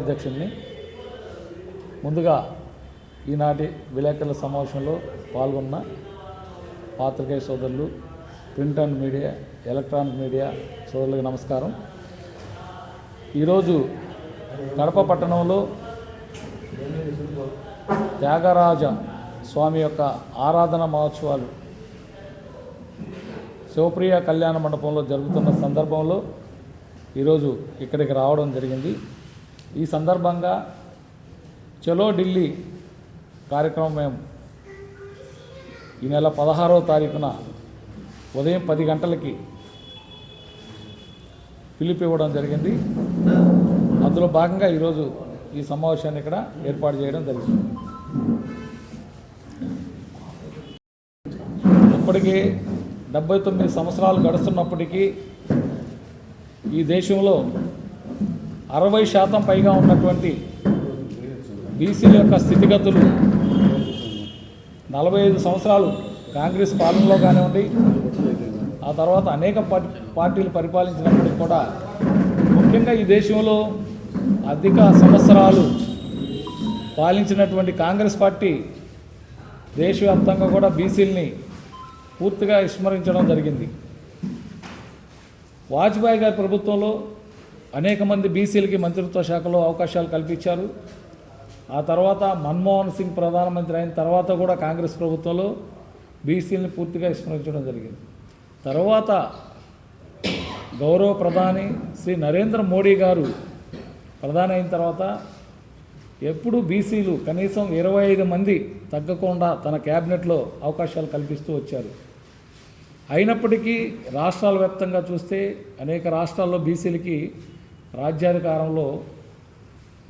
అధ్యక్షుడిని. ముందుగా ఈనాటి విలేకరుల సమావేశంలో పాల్గొన్న పాత్రికేయ సోదరులు print and media electronic media సోదరులకు నమస్కారం. ఈరోజు కడప పట్టణంలో త్యాగరాజ స్వామి యొక్క ఆరాధన మహోత్సవాలు శివప్రియ కళ్యాణ మండపంలో జరుగుతున్న సందర్భంలో ఈరోజు ఇక్కడికి రావడం జరిగింది. ఈ సందర్భంగా చలో ఢిల్లీ కార్యక్రమం మేము ఈ నెల పదహారవ తారీఖున ఉదయం పది గంటలకి పిలుపు ఇవ్వడం జరిగింది. అందులో భాగంగా ఈరోజు ఈ సమావేశాన్ని ఇక్కడ ఏర్పాటు చేయడం జరిగింది. ఇప్పటికీ డెబ్బై తొమ్మిది సంవత్సరాలు గడుస్తున్నప్పటికీ ఈ దేశంలో అరవై శాతం పైగా ఉన్నటువంటి బీసీల యొక్క స్థితిగతులు నలభై ఐదు సంవత్సరాలు కాంగ్రెస్ పాలనలో కానివ్వండి ఆ తర్వాత అనేక పార్టీలు పరిపాలించినప్పటికీ కూడా ముఖ్యంగా ఈ దేశంలో అధిక సంవత్సరాలు పాలించినటువంటి కాంగ్రెస్ పార్టీ దేశవ్యాప్తంగా కూడా బీసీలని పూర్తిగా విస్మరించడం జరిగింది. వాజ్పేయి గారి ప్రభుత్వంలో అనేక మంది బీసీలకి మంత్రిత్వ శాఖలో అవకాశాలు కల్పించారు. ఆ తర్వాత మన్మోహన్ సింగ్ ప్రధానమంత్రి అయిన తర్వాత కూడా కాంగ్రెస్ ప్రభుత్వంలో బీసీలని పూర్తిగా విస్మరించడం జరిగింది. తర్వాత గౌరవ ప్రధాని శ్రీ నరేంద్ర మోడీ గారు ప్రధాని అయిన తర్వాత ఎప్పుడు బీసీలు కనీసం ఇరవై ఐదు మంది తగ్గకుండా తన క్యాబినెట్లో అవకాశాలు కల్పిస్తూ వచ్చారు. అయినప్పటికీ రాష్ట్రాల వ్యాప్తంగా చూస్తే అనేక రాష్ట్రాల్లో బీసీలకి రాజ్యాధికారంలో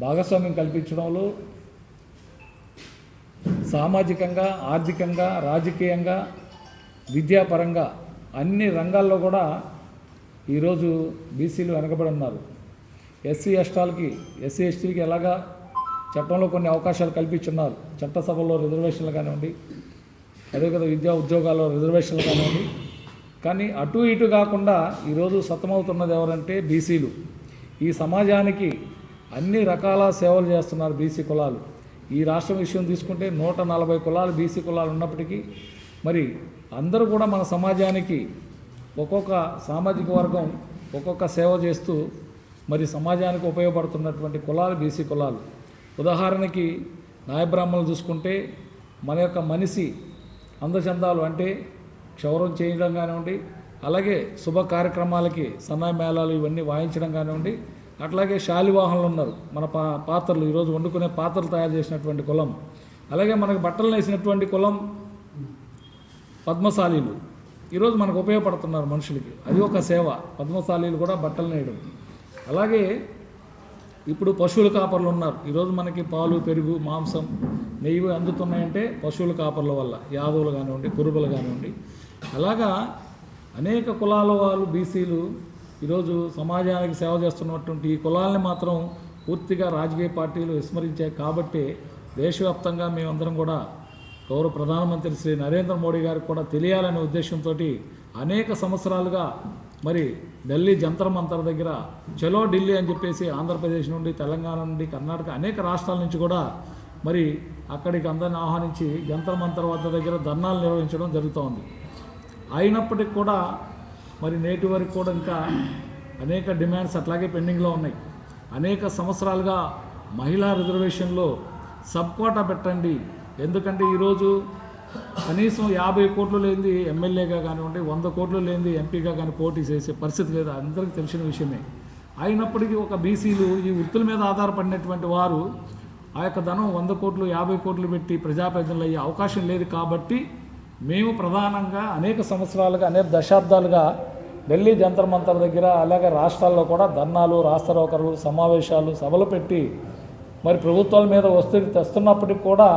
భాగస్వామ్యం కల్పించడంలో సామాజికంగా ఆర్థికంగా రాజకీయంగా విద్యాపరంగా అన్ని రంగాల్లో కూడా ఈరోజు బీసీలు వెనకబడి ఉన్నారు. ఎస్సీ ఎస్టాలకి ఎస్సీ ఎస్టీలకి ఎలాగా చట్టంలో కొన్ని అవకాశాలు కల్పించున్నారు. చట్టసభలో రిజర్వేషన్లు కానివ్వండి అదే కదా విద్యా ఉద్యోగాల్లో రిజర్వేషన్లు కానివ్వండి. కానీ అటు ఇటు కాకుండా ఈరోజు సతమవుతున్నది ఎవరంటే బీసీలు. ఈ సమాజానికి అన్ని రకాల సేవలు చేస్తున్నారు బీసీ కులాలు. ఈ రాష్ట్రం విషయం తీసుకుంటే నూట నలభై కులాలు బీసీ కులాలు ఉన్నప్పటికీ మరి అందరూ కూడా మన సమాజానికి ఒక్కొక్క సామాజిక వర్గం ఒక్కొక్క సేవ చేస్తూ మరి సమాజానికి ఉపయోగపడుతున్నటువంటి కులాలు బీసీ కులాలు. ఉదాహరణకి నాయబ్రాహ్మణులు చూసుకుంటే మన యొక్క మనిషి అందచందాలు అంటే క్షౌరం చేయడం కానివ్వండి అలాగే శుభ కార్యక్రమాలకి సన్నాయి మేళాలు ఇవన్నీ వాయించడం కానివ్వండి అట్లాగే శాలివాహనలు ఉన్నారు. మన పా పాత్రలు ఈరోజు వండుకునే పాత్రలు తయారు చేసినటువంటి కులం. అలాగే మనకు బట్టలు వేసినటువంటి కులం పద్మశాలీలు. ఈరోజు మనకు ఉపయోగపడుతున్నారు మనుషులకి. అది ఒక సేవ. పద్మశాలీలు కూడా బట్టలు నేయడం. అలాగే ఇప్పుడు పశువుల కాపర్లు ఉన్నారు. ఈరోజు మనకి పాలు పెరుగు మాంసం నెయ్యి అందుతున్నాయంటే పశువుల కాపర్ల వల్ల. యాదవులు కానివ్వండి కురుబలు కానివ్వండి. అలాగా అనేక కులాల వాళ్ళు బీసీలు ఈరోజు సమాజానికి సేవ చేస్తున్నటువంటి ఈ కులాలని మాత్రం పూర్తిగా రాజకీయ పార్టీలు విస్మరించాయి. కాబట్టి దేశవ్యాప్తంగా మేమందరం కూడా గౌరవ ప్రధానమంత్రి శ్రీ నరేంద్ర మోడీ గారికి కూడా తెలియాలనే ఉద్దేశంతో అనేక సంవత్సరాలుగా మరి ఢిల్లీ జంతర్ మంతర్ దగ్గర చలో ఢిల్లీ అని చెప్పేసి ఆంధ్రప్రదేశ్ నుండి తెలంగాణ నుండి కర్ణాటక అనేక రాష్ట్రాల నుంచి కూడా మరి అక్కడికి అందరిని ఆహ్వానించి జంతర్ మంతర్ వద్ద దగ్గర ధర్నాలు నిర్వహించడం జరుగుతోంది. అయినప్పటికి కూడా మరి నేటి వరకు కూడా ఇంకా అనేక డిమాండ్స్ అట్లాగే పెండింగ్లో ఉన్నాయి. అనేక సంవత్సరాలుగా మహిళా రిజర్వేషన్లో సబ్ కోటా పెట్టండి. ఎందుకంటే ఈరోజు కనీసం యాభై కోట్లు లేనిది ఎమ్మెల్యేగా కానివ్వండి వంద కోట్లు లేనిది ఎంపీగా కానీ పోటీ చేసే పరిస్థితి లేదు. అందరికీ తెలిసిన విషయమే. అయినప్పటికీ ఒక బీసీలు ఈ వృత్తుల మీద ఆధారపడినటువంటి వారు ఆ యొక్క ధనం వంద కోట్లు యాభై కోట్లు పెట్టి ప్రజాప్రతినిధులు అయ్యే అవకాశం లేదు కాబట్టి మేము ప్రధానంగా అనేక సంవత్సరాలుగా అనేక దశాబ్దాలుగా ఢిల్లీ జంతర్ మంతర్ దగ్గర అలాగే రాష్ట్రాల్లో కూడా ధర్నాలు రాస్తారోకలు సమావేశాలు సభలు పెట్టి మరి ప్రభుత్వాల మీద ఒత్తిడి తెస్తున్నప్పటికి కూడా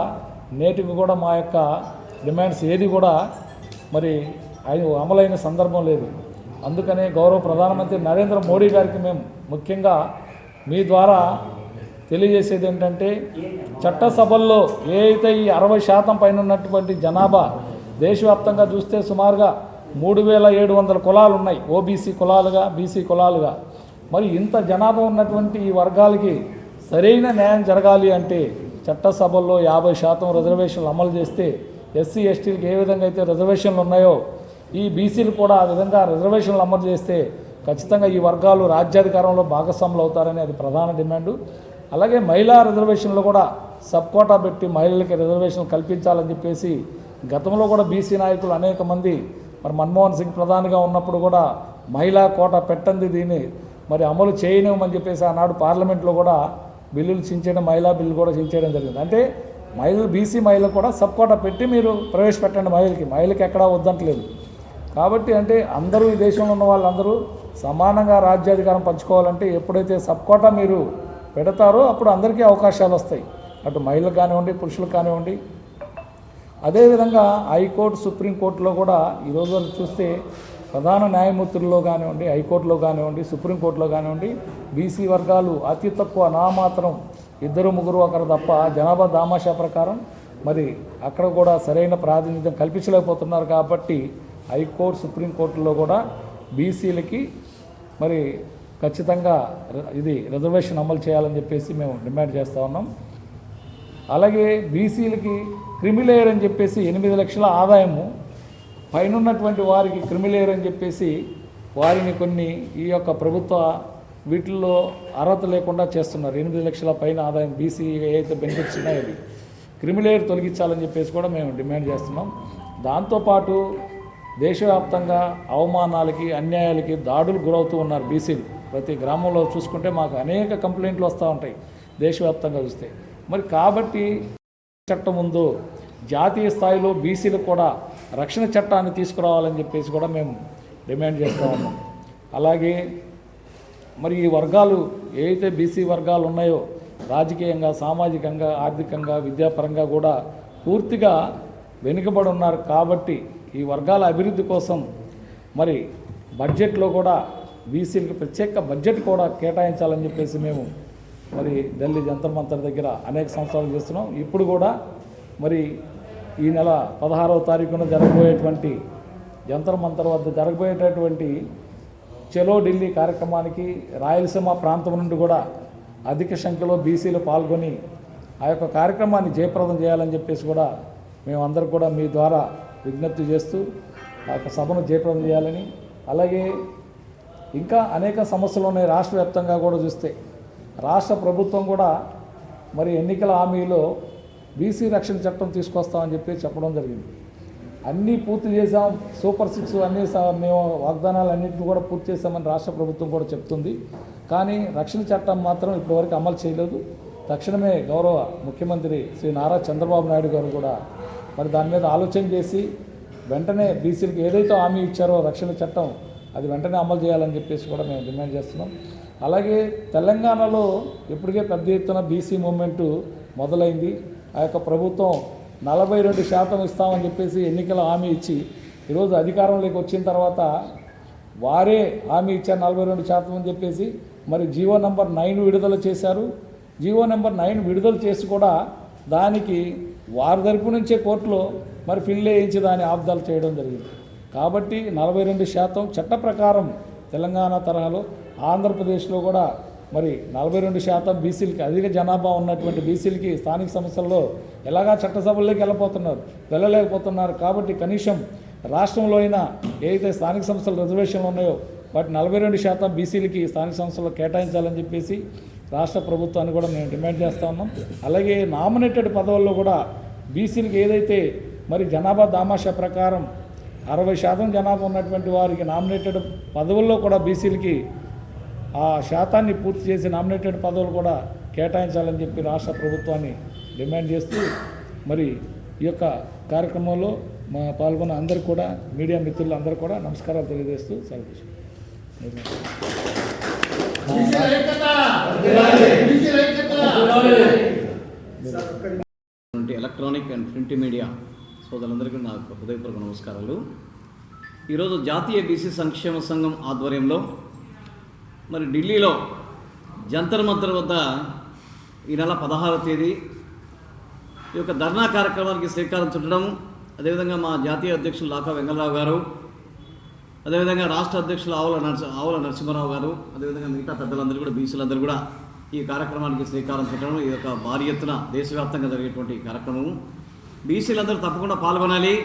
నేటికి కూడా మా యొక్క డిమాండ్స్ ఏది కూడా మరి అయి- అమలైన సందర్భం లేదు. అందుకనే గౌరవ ప్రధానమంత్రి నరేంద్ర మోడీ గారికి మేము ముఖ్యంగా మీ ద్వారా తెలియజేసేది ఏంటంటే చట్టసభల్లో ఏ అయితే ఈ అరవై శాతం పైన ఉన్నటువంటి జనాభా దేశవ్యాప్తంగా చూస్తే సుమారుగా మూడు వేల ఏడు వందల కులాలు ఉన్నాయి. ఓబీసీ కులాలుగా బీసీ కులాలుగా. మరి ఇంత జనాభా ఉన్నటువంటి ఈ వర్గాలకి సరైన న్యాయం జరగాలి అంటే చట్టసభల్లో యాభై శాతం రిజర్వేషన్లు అమలు చేస్తే ఎస్సీ ఎస్టీలకు ఏ విధంగా అయితే రిజర్వేషన్లు ఉన్నాయో ఈ బీసీలు కూడా ఆ విధంగా రిజర్వేషన్లు అమలు చేస్తే ఖచ్చితంగా ఈ వర్గాలు రాజ్యాధికారంలో భాగస్వాములు అవుతారని అది ప్రధాన డిమాండు. అలాగే మహిళా రిజర్వేషన్లు కూడా సబ్ కోటా పెట్టి మహిళలకి రిజర్వేషన్ కల్పించాలని చెప్పేసి గతంలో కూడా బీసీ నాయకులు అనేక మంది మరి మన్మోహన్ సింగ్ ప్రధానిగా ఉన్నప్పుడు కూడా మహిళా కోట పెట్టండి దీన్ని మరి అమలు చేయనివ్వమని చెప్పేసి ఆనాడు పార్లమెంట్లో కూడా బిల్లులు చించడం మహిళా బిల్లు కూడా చించేయడం జరిగింది. అంటే మహిళలు బీసీ మహిళలు కూడా సబ్ కోట పెట్టి మీరు ప్రవేశపెట్టండి మహిళకి మహిళకి ఎక్కడా వద్దంటలేదు. కాబట్టి అంటే అందరూ ఈ దేశంలో ఉన్న వాళ్ళందరూ సమానంగా రాజ్యాధికారం పంచుకోవాలంటే ఎప్పుడైతే సబ్ కోట మీరు పెడతారో అప్పుడు అందరికీ అవకాశాలు వస్తాయి. అటు మహిళలు కానివ్వండి పురుషులు కానివ్వండి అదేవిధంగా హైకోర్టు సుప్రీంకోర్టులో కూడా ఈరోజు వరకు చూస్తే ప్రధాన న్యాయమూర్తుల్లో కానివ్వండి హైకోర్టులో కానివ్వండి సుప్రీంకోర్టులో కానివ్వండి బీసీ వర్గాలు అతి తక్కువ నామాత్రం ఇద్దరు ముగ్గురు ఒకరు తప్ప జనాభా దామాషా ప్రకారం మరి అక్కడ కూడా సరైన ప్రాతినిధ్యం కల్పించలేకపోతున్నారు కాబట్టి హైకోర్టు సుప్రీంకోర్టులో కూడా బీసీలకి మరి ఖచ్చితంగా ఇది రిజర్వేషన్ అమలు చేయాలని చెప్పేసి మేము డిమాండ్ చేస్తూ ఉన్నాం. అలాగే బీసీలకి క్రిమిలేయర్ అని చెప్పేసి ఎనిమిది లక్షల ఆదాయము. పైనున్నటువంటి వారికి క్రిమిలేయర్ అని చెప్పేసి వారిని కొన్ని ఈ యొక్క ప్రభుత్వ వీటిల్లో అర్హత లేకుండా చేస్తున్నారు. ఎనిమిది లక్షల పైన ఆదాయం బీసీ ఏదైతే బెనిఫిట్స్ ఉన్నాయో అవి. క్రిమిలేయర్ తొలగించాలని చెప్పేసి కూడా మేము డిమాండ్ చేస్తున్నాం. దాంతోపాటు దేశవ్యాప్తంగా అవమానాలకి అన్యాయాలకి దాడులు గురవుతూ ఉన్నారు బీసీలు. ప్రతి గ్రామంలో చూసుకుంటే మాకు అనేక కంప్లైంట్లు వస్తూ ఉంటాయి. దేశవ్యాప్తంగా చూస్తే. మరి కాబట్టి చట్టం ఉందో జాతీయ స్థాయిలో బీసీలకు కూడా రక్షణ చట్టాన్ని తీసుకురావాలని చెప్పేసి కూడా మేము డిమాండ్ చేస్తూ ఉన్నాం. అలాగే మరి ఈ వర్గాలు ఏవైతే బీసీ వర్గాలు ఉన్నాయో రాజకీయంగా సామాజికంగా ఆర్థికంగా విద్యాపరంగా కూడా పూర్తిగా వెనుకబడి ఉన్నారు కాబట్టి ఈ వర్గాల అభివృద్ధి కోసం మరి బడ్జెట్లో కూడా బీసీలకు ప్రత్యేక బడ్జెట్ కూడా కేటాయించాలని చెప్పేసి మేము మరి ఢిల్లీ జంతర్ మంతర్ దగ్గర అనేక సంవత్సరాలు చేస్తున్నాం. ఇప్పుడు కూడా మరి ఈ నెల పదహారవ తారీఖున జరగబోయేటువంటి జంతర్ మంతర్ వద్ద జరగబోయేటటువంటి చెలో ఢిల్లీ కార్యక్రమానికి రాయలసీమ ప్రాంతం నుండి కూడా అధిక సంఖ్యలో బీసీలు పాల్గొని ఆ యొక్క కార్యక్రమాన్ని జయప్రదం చేయాలని చెప్పేసి కూడా మేమందరం కూడా మీ ద్వారా విజ్ఞప్తి చేస్తూ ఆ యొక్క సభను జయప్రదం చేయాలని. అలాగే ఇంకా అనేక సమస్యలు ఉన్నాయి రాష్ట్ర వ్యాప్తంగా కూడా చూస్తే. రాష్ట్ర ప్రభుత్వం కూడా మరి ఎన్నికల హామీలో బీసీ రక్షణ చట్టం తీసుకొస్తామని చెప్పి చెప్పడం జరిగింది. అన్నీ పూర్తి చేసాం సూపర్ సిక్స్ అన్ని స- మేము వాగ్దానాలు అన్నింటిని కూడా పూర్తి చేశామని రాష్ట్ర ప్రభుత్వం కూడా చెప్తుంది. కానీ రక్షణ చట్టం మాత్రం ఇప్పటివరకు అమలు చేయలేదు. తక్షణమే గౌరవ ముఖ్యమంత్రి శ్రీ నారా చంద్రబాబు నాయుడు గారు కూడా మరి దాని మీద ఆలోచన చేసి వెంటనే బీసీలకు ఏదైతే హామీ ఇచ్చారో రక్షణ చట్టం అది వెంటనే అమలు చేయాలని చెప్పేసి కూడా మేము డిమాండ్ చేస్తున్నాం. అలాగే తెలంగాణలో ఇప్పటికే పెద్ద ఎత్తున బీసీ మూమెంటు మొదలైంది. ఆ యొక్క ప్రభుత్వం నలభై రెండు శాతం ఇస్తామని చెప్పేసి ఎన్నికల హామీ ఇచ్చి ఈరోజు అధికారంలోకి వచ్చిన తర్వాత వారే హామీ ఇచ్చారు నలభై రెండు శాతం అని చెప్పేసి. మరి జీవో నెంబర్ నైన్ విడుదల చేశారు. జీవో నెంబర్ నైన్ విడుదల చేసి కూడా దానికి వారి తరపు నుంచే కోర్టులో మరి ఫిల్ వేయించి దాన్ని ఆబ్దాలు చేయడం జరిగింది. కాబట్టి నలభై రెండు శాతం చట్ట ప్రకారం తెలంగాణ తరహాలో ఆంధ్రప్రదేశ్లో కూడా మరి నలభై రెండు శాతం బీసీలకి అధిక జనాభా ఉన్నటువంటి బీసీలకి స్థానిక సంస్థల్లో ఎలాగా చట్టసభల్లోకి వెళ్ళిపోతున్నారు వెళ్ళలేకపోతున్నారు. కాబట్టి కనీసం రాష్ట్రంలో అయినా ఏదైతే స్థానిక సంస్థల రిజర్వేషన్లు ఉన్నాయో వాటి నలభై రెండు శాతం బీసీలకి స్థానిక సంస్థల్లో కేటాయించాలని చెప్పేసి రాష్ట్ర ప్రభుత్వాన్ని కూడా మేము డిమాండ్ చేస్తా ఉన్నాం. అలాగే నామినేటెడ్ పదవుల్లో కూడా బీసీలకి ఏదైతే మరి జనాభా దామాషా ప్రకారం అరవై శాతం జనాభా ఉన్నటువంటి వారికి నామినేటెడ్ పదవుల్లో కూడా బీసీలకి ఆ శాతాన్ని పూర్తి చేసి నామినేటెడ్ పదవులు కూడా కేటాయించాలని చెప్పి రాష్ట్ర ప్రభుత్వాన్ని డిమాండ్ చేస్తూ మరి ఈ యొక్క కార్యక్రమంలో మా పాల్గొన్న అందరు కూడా మీడియా మిత్రులు అందరూ కూడా నమస్కారాలు తెలియజేస్తూ సెలవు ఎలక్ట్రానిక్ అండ్ ప్రింట్ మీడియా సోదరులందరికీ నా హృదయపూర్వక నమస్కారాలు. ఈరోజు జాతీయ బీసీ సంక్షేమ సంఘం ఆధ్వర్యంలో మరి ఢిల్లీలో జంతర్ మంతర్ వద్ద ఈ నెల పదహారవ తేదీ ఈ యొక్క ధర్నా కార్యక్రమానికి శ్రీకారం చుట్టడం అదేవిధంగా మా జాతీయ అధ్యక్షులు లాకా వెంగళరావు గారు అదేవిధంగా రాష్ట్ర అధ్యక్షులు ఆవుల నర్స ఆవుల నరసింహారావు గారు అదేవిధంగా మిగతా పెద్దలందరూ కూడా బీసీలందరూ కూడా ఈ కార్యక్రమానికి శ్రీకారం చుట్టడం ఈ యొక్క భారీ ఎత్తున దేశవ్యాప్తంగా జరిగేటువంటి ఈ కార్యక్రమం. బీసీలందరూ తప్పకుండా పాల్గొనాలి.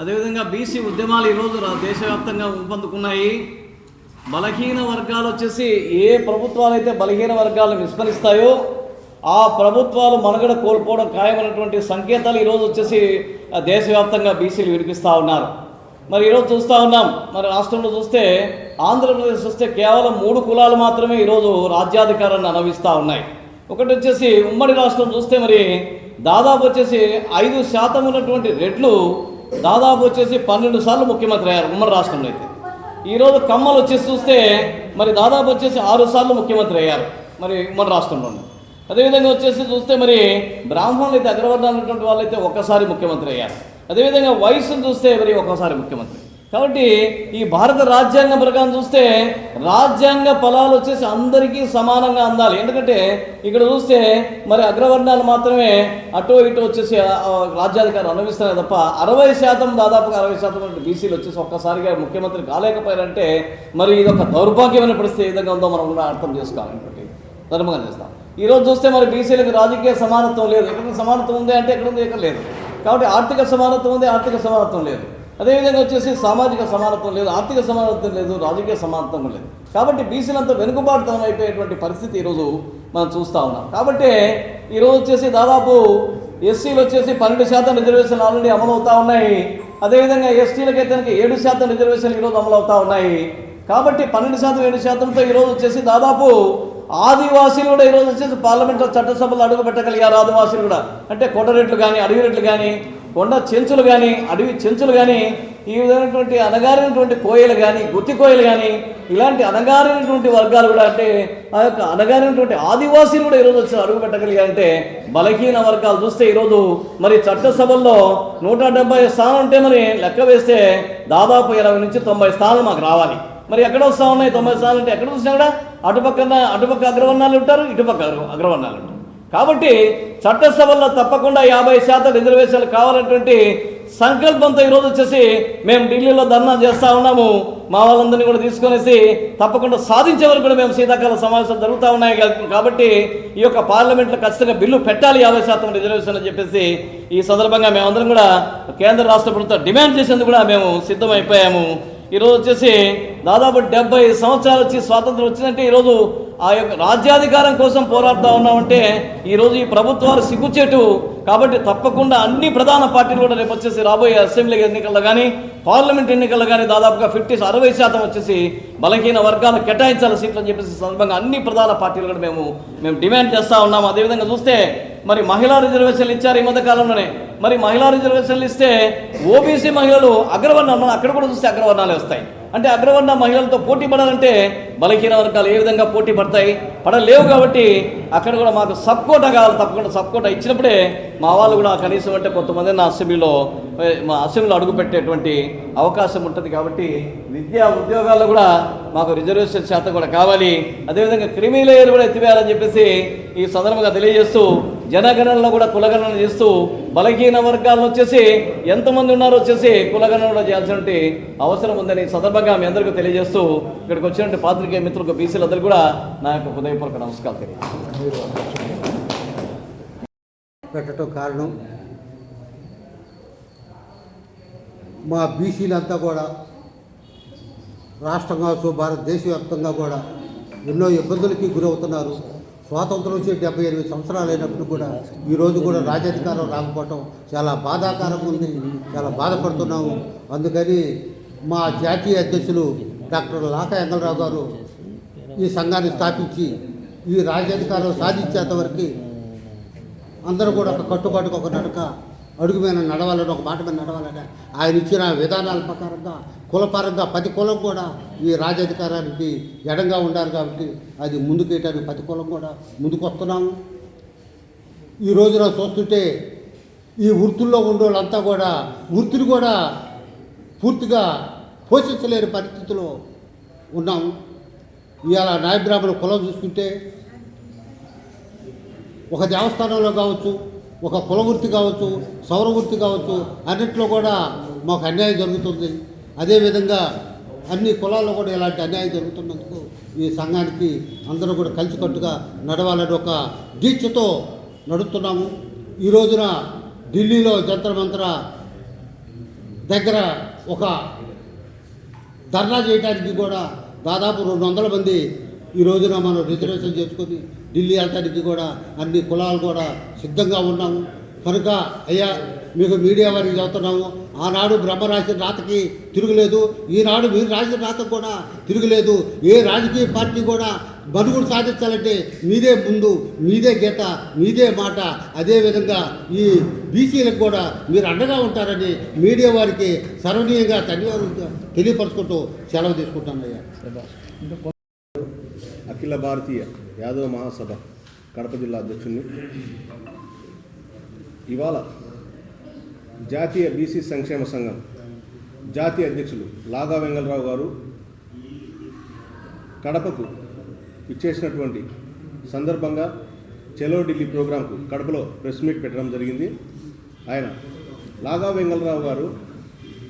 అదేవిధంగా బీసీ ఉద్యమాలు ఈరోజు దేశవ్యాప్తంగా ఊపందుకున్నాయి. బలహీన వర్గాలు వచ్చేసి ఏ ప్రభుత్వాలు అయితే బలహీన వర్గాలను విస్మరిస్తాయో ఆ ప్రభుత్వాలు మనుగడ కోల్పోవడం ఖాయమైనటువంటి సంకేతాలు ఈరోజు వచ్చేసి దేశవ్యాప్తంగా బీసీలు వినిపిస్తూ ఉన్నారు. మరి ఈరోజు చూస్తూ ఉన్నాం. మరి రాష్ట్రంలో చూస్తే ఆంధ్రప్రదేశ్ చూస్తే కేవలం మూడు కులాలు మాత్రమే ఈరోజు రాజ్యాధికారాన్ని అనుభవిస్తూ ఉన్నాయి. ఒకటి వచ్చేసి ఉమ్మడి రాష్ట్రం చూస్తే మరి దాదాపు వచ్చేసి ఐదు శాతం ఉన్నటువంటి రెట్లు దాదాపు వచ్చేసి పన్నెండు సార్లు ముఖ్యమంత్రి అయ్యారు ఉమ్మడి రాష్ట్రంలో అయితే. ఈరోజు కమ్మలు వచ్చేసి చూస్తే మరి దాదాపు వచ్చేసి ఆరు సార్లు ముఖ్యమంత్రి అయ్యారు. మరి మన రాష్ట్రంలోనే. అదేవిధంగా వచ్చేసి చూస్తే మరి బ్రాహ్మణులు అయితే అగ్రవర్ణాలు ఉన్నటువంటి అయితే ఒక్కసారి ముఖ్యమంత్రి అయ్యారు. అదేవిధంగా వయసును చూస్తే మరి ఒక్కసారి ముఖ్యమంత్రి. కాబట్టి ఈ భారత రాజ్యాంగం ప్రకారం చూస్తే రాజ్యాంగ ఫలాలు వచ్చేసి అందరికీ సమానంగా అందాలి. ఎందుకంటే ఇక్కడ చూస్తే మరి అగ్రవర్ణాలు మాత్రమే అటో ఇటో వచ్చేసి రాజ్యాధికారులు రాజ్యాధికారం అనుభవిస్తున్నాయి తప్ప అరవై శాతం దాదాపుగా అరవై శాతం బీసీలు వచ్చేసి ఒక్కసారిగా ముఖ్యమంత్రి కాలేకపోయారంటే మరి ఇది ఒక దౌర్భాగ్యమైన పరిస్థితి ఏ విధంగా ఉందో మనం కూడా అర్థం చేసుకోవాలి ధర్మంగా చేస్తాం. ఈరోజు చూస్తే మరి బీసీలకు రాజకీయ సమానత్వం లేదు. ఎక్కడ సమానత్వం ఉంది అంటే ఎక్కడ ఉంది ఎక్కడ లేదు. కాబట్టి ఆర్థిక సమానత్వం ఉంది ఆర్థిక సమానత్వం లేదు. అదేవిధంగా వచ్చేసి సామాజిక సమానత్వం లేదు ఆర్థిక సమానత్వం లేదు రాజకీయ సమానత్వం లేదు. కాబట్టి బీసీలంతా వెనుకబాటుతనం అయిపోయేటువంటి పరిస్థితి ఈరోజు మనం చూస్తూ ఉన్నాం. కాబట్టి ఈరోజు వచ్చేసి దాదాపు ఎస్సీలు వచ్చేసి పన్నెండు శాతం రిజర్వేషన్ ఆల్రెడీ అమలు అవుతూ ఉన్నాయి. అదేవిధంగా ఎస్టీలకు అయితే ఏడు శాతం రిజర్వేషన్లు ఈరోజు అమలు అవుతూ ఉన్నాయి. కాబట్టి పన్నెండు శాతం ఏడు శాతంతో ఈరోజు వచ్చేసి దాదాపు ఆదివాసీలు కూడా ఈరోజు వచ్చేసి పార్లమెంట్లో చట్టసభలో అడుగు పెట్టగలిగారు ఆదివాసీలు కూడా. అంటే కొండరెట్లు కానీ అడవి రెట్లు కానీ కొండ చెంచులు కానీ అడవి చెంచులు కానీ ఈ విధమైనటువంటి అనగారినటువంటి కోయలు కానీ గుత్తి కోయలు కానీ ఇలాంటి అనగారినటువంటి వర్గాలు కూడా అంటే ఆ యొక్క అనగారినటువంటి ఆదివాసీలు కూడా ఈరోజు వచ్చి అడుగు పెట్టగలిగారంటే బలహీన వర్గాలు చూస్తే ఈరోజు మరి చట్టసభల్లో నూట డెబ్బై స్థానం ఉంటే మరి లెక్క వేస్తే దాదాపు ఇరవై నుంచి తొంభై స్థానాలు మాకు రావాలి. మరి ఎక్కడ వస్తా ఉన్నాయి తొంభై స్థానాలు అంటే ఎక్కడ చూసినా కూడా అటుపక్కన అటుపక్క అగ్రవర్ణాలు ఉంటారు ఇటుపక్క అగ్రవర్ణాలు ఉంటారు. కాబట్టి చట్టసభల్లో తప్పకుండా యాభై శాతం రిజర్వేషన్లు కావాలన్నటువంటి సంకల్పంతో ఈరోజు వచ్చేసి మేము ఢిల్లీలో ధర్నా చేస్తూ ఉన్నాము. మా వాళ్ళందరినీ కూడా తీసుకొనేసి తప్పకుండా సాధించే వరకు కూడా మేము శీతాకాల సమావేశాలు జరుగుతూ ఉన్నాయి కాబట్టి ఈ యొక్క పార్లమెంట్లో ఖచ్చితంగా బిల్లు పెట్టాలి యాభై శాతం రిజర్వేషన్ అని చెప్పేసి ఈ సందర్భంగా మేమందరం కూడా కేంద్ర రాష్ట్ర ప్రభుత్వం డిమాండ్ చేసేందుకు కూడా మేము సిద్ధమైపోయాము. ఈరోజు వచ్చేసి దాదాపు డెబ్బై సంవత్సరాలు వచ్చి స్వాతంత్రం వచ్చిందంటే ఈరోజు ఆ యొక్క రాజ్యాధికారం కోసం పోరాడుతూ ఉన్నామంటే ఈరోజు ఈ ప్రభుత్వాలు సిగ్గుచేటు. కాబట్టి తప్పకుండా అన్ని ప్రధాన పార్టీలు కూడా రేపు వచ్చేసి రాబోయే అసెంబ్లీ ఎన్నికల్లో కానీ పార్లమెంట్ ఎన్నికల్లో కానీ దాదాపుగా ఫిఫ్టీ అరవై శాతం వచ్చేసి బలహీన వర్గాలు కేటాయించాలి సీట్లు అని చెప్పేసి సందర్భంగా అన్ని ప్రధాన పార్టీలు కూడా మేము మేము డిమాండ్ చేస్తూ ఉన్నాము అదేవిధంగా చూస్తే మరి మహిళా రిజర్వేషన్లు ఇచ్చారు ఈ మధ్య కాలంలోనే మరి మహిళా రిజర్వేషన్లు ఇస్తే ఓబీసీ మహిళలు అగ్రవర్ణాలు అక్కడ కూడా చూస్తే అగ్రవర్ణాలే వస్తాయి. అంటే అగ్రవర్ణ మహిళలతో పోటీ పడాలంటే బలహీన వర్గాలు ఏ విధంగా పోటీ పడతాయి? పడలేవు కాబట్టి అక్కడ కూడా మాకు సపోర్ట్ కావాలి తప్పకుండా సబ్కోటా ఇచ్చినప్పుడే మా వాళ్ళు కూడా కనీసం అంటే కొంతమంది నా అసెంబ్లీలో మా అసెంబ్లీలో అడుగుపెట్టేటువంటి అవకాశం ఉంటుంది కాబట్టి విద్యా ఉద్యోగాల్లో కూడా మాకు రిజర్వేషన్ శాతం కూడా కావాలి. అదేవిధంగా క్రిమిలేయర్ కూడా ఎత్తివేయాలని చెప్పేసి ఈ సందర్భంగా తెలియజేస్తూ జనగణనలో కూడా కులగణన చేస్తూ బలహీన వర్గాలను వచ్చేసి ఎంతమంది ఉన్నారో వచ్చేసి కులగణన కూడా చేయాల్సిన అవసరం ఉందని సందర్భంగా మీ అందరికీ తెలియజేస్తూ ఇక్కడికి వచ్చినటువంటి పాత్రికేయ మిత్రులకు బీసీలందరూ కూడా నా యొక్క హృదయపూర్వక నమస్కారం పెట్టడం కారణం మా బీసీలంతా కూడా రాష్ట్రం కావచ్చు భారతదేశవ్యాప్తంగా కూడా ఎన్నో ఇబ్బందులకి గురవుతున్నారు. స్వాతంత్రం వచ్చి డెబ్బై ఎనిమిది సంవత్సరాలు అయినప్పుడు కూడా ఈరోజు కూడా రాజ్యాధికారం రాకపోవటం చాలా బాధాకరంగా ఉంది. చాలా బాధపడుతున్నాము. అందుకని మా జాతీయ అధ్యక్షులు డాక్టర్ లాక ఎంగళరావు గారు ఈ సంఘాన్ని స్థాపించి ఈ రాజ్యాధికారం సాధించేంతవరకు అందరూ కూడా ఒక కట్టుబాటుకు ఒక నడక అడుగు మీద నడవాలని ఒక మాట మీద నడవాలని ఆయన ఇచ్చిన విధానాల ప్రకారంగా కులపరంగా ప్రతి కులం కూడా ఈ రాజ్యాధికారానికి ఎడంగా ఉండాలి కాబట్టి అది ముందుకేయటానికి ప్రతి కులం కూడా ముందుకు వస్తున్నాము ఈ రోజున చూస్తుంటే ఈ వృత్తుల్లో ఉండే వాళ్ళంతా కూడా వృత్తిని కూడా పూర్తిగా పోషించలేని పరిస్థితిలో ఉన్నాము. ఇవాళ నాయబ్రాహ్మణ కులం చూసుకుంటే ఒక దేవస్థానంలో కావచ్చు ఒక కుల వృత్తి కావచ్చు సౌర వృత్తి కావచ్చు అన్నింటిలో కూడా మాకు అన్యాయం జరుగుతుంది. అదేవిధంగా అన్ని కులాల్లో కూడా ఇలాంటి అన్యాయం జరుగుతున్నందుకు ఈ సంఘానికి అందరూ కూడా కలిసికట్టుగా నడవాలని ఒక దీక్షతో నడుస్తున్నాము ఈ రోజున ఢిల్లీలో జంతర్ మంత్ర దగ్గర ఒక ధర్నా చేయడానికి కూడా దాదాపు రెండు వందల మంది ఈ రోజున మనం రిజర్వేషన్ చేసుకొని ఢిల్లీ వెళ్ళటానికి కూడా అన్ని కులాలు కూడా సిద్ధంగా ఉన్నాము. కనుక అయ్యా మీకు మీడియా వారికి చదువుతున్నాము ఆనాడు బ్రహ్మ రాసిన రాతకి తిరుగులేదు ఈనాడు మీరు రాసిన రాతకు కూడా తిరుగులేదు ఏ రాజకీయ పార్టీ కూడా బనుగుడు సాధించాలంటే మీదే ముందు మీదే గీత మీదే మాట. అదేవిధంగా ఈ బీసీలకు కూడా మీరు అండగా ఉంటారని మీడియా వారికి సర్వనీయంగా ధన్యవాదాలు తెలియపరచుకుంటూ సెలవు తీసుకుంటానయ్యా అఖిల భారతీయ యాదవ మహాసభ కడప జిల్లా అధ్యక్షుడిని ఇవాళ జాతీయ బీసీ సంక్షేమ సంఘం జాతీయ అధ్యక్షులు లాగా వెంగళరావు గారు కడపకు ఇచ్చేసినటువంటి సందర్భంగా చెలో ఢిల్లీ ప్రోగ్రాంకు కడపలో ప్రెస్ మీట్ పెట్టడం జరిగింది. ఆయన లాగా వెంగళరావు గారు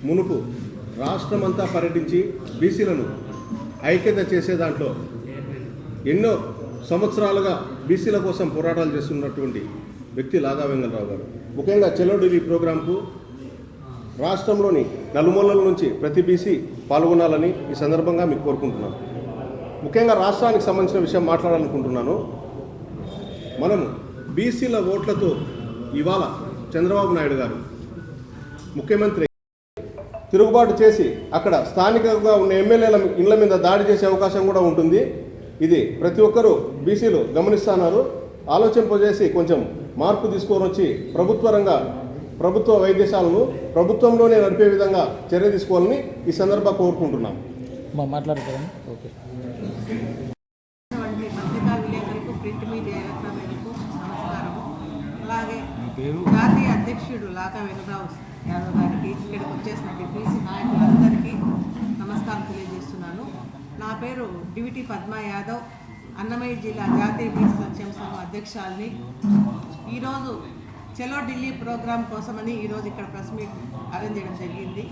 మునుపు రాష్ట్రమంతా పర్యటించి బీసీలను ఐక్యత చేసే దాంట్లో ఎన్నో సంవత్సరాలుగా బీసీల కోసం పోరాటాలు చేస్తున్నటువంటి వ్యక్తి లాగా వెంగళరావు గారు. ముఖ్యంగా చెలో ఢిల్లీ ప్రోగ్రాంకు రాష్ట్రంలోని నలుమూలల నుంచి ప్రతి బీసీ పాల్గొనాలని ఈ సందర్భంగా మీకు కోరుకుంటున్నాను. ముఖ్యంగా రాష్ట్రానికి సంబంధించిన విషయం మాట్లాడాలనుకుంటున్నాను. మనము బీసీల ఓట్లతో ఇవాళ చంద్రబాబు నాయుడు గారు ముఖ్యమంత్రి తిరుగుబాటు చేసి అక్కడ స్థానికంగా ఉన్న ఎమ్మెల్యేల ఇళ్ళ మీద దాడి చేసే అవకాశం కూడా ఉంటుంది. ఇది ప్రతి ఒక్కరూ బీసీలు గమనిస్తున్నారు. ఆలోచింపజేసి కొంచెం మార్పు తీసుకొని వచ్చి ప్రభుత్వ రంగ ప్రభుత్వ వైద్యశాలను ప్రభుత్వంలోనే నడిపే విధంగా చర్య తీసుకోవాలని ఈ సందర్భంగా కోరుకుంటున్నాం. ఓకే. అలాగే జాతీయ అధ్యక్షుడు వెంకటరావు యాదవ్ గారికి ఇక్కడికి డిప్యూసీ నాయకులందరికీ నమస్కారం తెలియజేస్తున్నాను. నా పేరు డివిటి పద్మా యాదవ్. అన్నమయ్య జిల్లా జాతీయ బీసీ సంక్షేమ సంఘం అధ్యక్షాలని ఈరోజు చలో ఢిల్లీ ప్రోగ్రాం కోసమని ఈరోజు ఇక్కడ ప్రెస్ మీట్ అరేంజ్ చేయడం జరిగింది.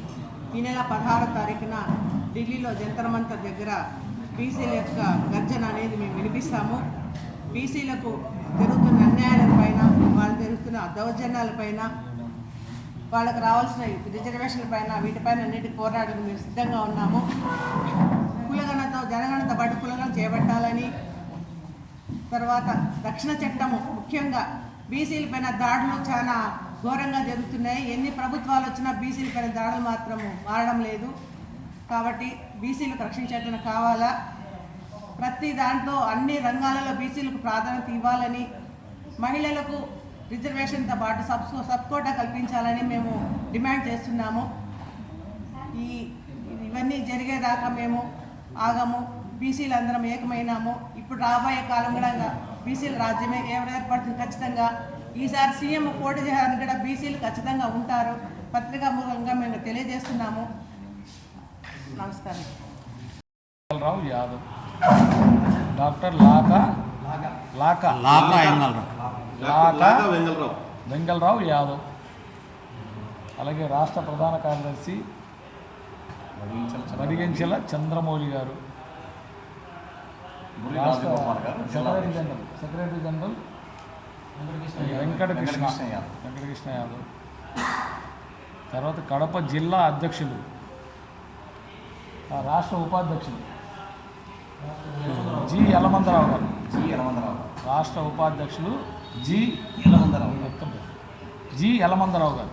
ఈ నెల పదహారో తారీఖున ఢిల్లీలో జంతర్ మంతర్ దగ్గర బీసీల యొక్క గర్జన అనేది మేము వినిపిస్తాము. బీసీలకు జరుగుతున్న అన్యాయాలపైన వాళ్ళు జరుగుతున్న దౌర్జన్యాలపైన వాళ్ళకి రావాల్సిన రిజర్వేషన్ల పైన వీటిపైన అన్నిటికీ పోరాడడానికి మేము సిద్ధంగా ఉన్నాము. కులగణత జనగణత పాటు కులగణ చేపట్టాలని. తర్వాత రక్షణ చట్టము ముఖ్యంగా బీసీల పైన దాడులు చాలా ఘోరంగా జరుగుతున్నాయి. ఎన్ని ప్రభుత్వాలు వచ్చినా బీసీల పైన దాడులు మాత్రము మారడం లేదు. కాబట్టి బీసీలకు రక్షించడం కావాలా? ప్రతి దాంట్లో అన్ని రంగాలలో బీసీలకు ప్రాధాన్యత ఇవ్వాలని మహిళలకు రిజర్వేషన్తో పాటు సబ్ సబ్ కోటా కల్పించాలని మేము డిమాండ్ చేస్తున్నాము. ఈ ఇవన్నీ జరిగేదాకా మేము ఆగము. బీసీలు అందరం ఏకమైనాము. ఇప్పుడు రాబోయే కాలం కూడా బీసీల రాజ్యమే ఎవరు ఏర్పడుతుంది ఖచ్చితంగా. ఈసారి సీఎం పోటీ చేయాలని కూడా బీసీలు ఖచ్చితంగా ఉంటారు. పత్రికా మూలంగా మేము తెలియజేస్తున్నాము. నమస్కారం. రావు యాదవ్. డాక్టర్ లాకా లాకా లాకా వెంగళరావు. వెంగళరావు యాదవ్. అలాగే రాష్ట్ర ప్రధాన కార్యదర్శి వరిగంచెల చంద్రమౌళి గారు. Secretary general secretary general Venkatakrishna Venkatakrishna Yadav తర్వాత కడప జిల్లా అధ్యక్షులు. రాష్ట్ర ఉపాధ్యక్షులు. జి యలమందరావు గారు. జి యలమందరావు రాష్ట్ర ఉపాధ్యక్షులు జి యలమందరావు జి యలమందరావు గారు.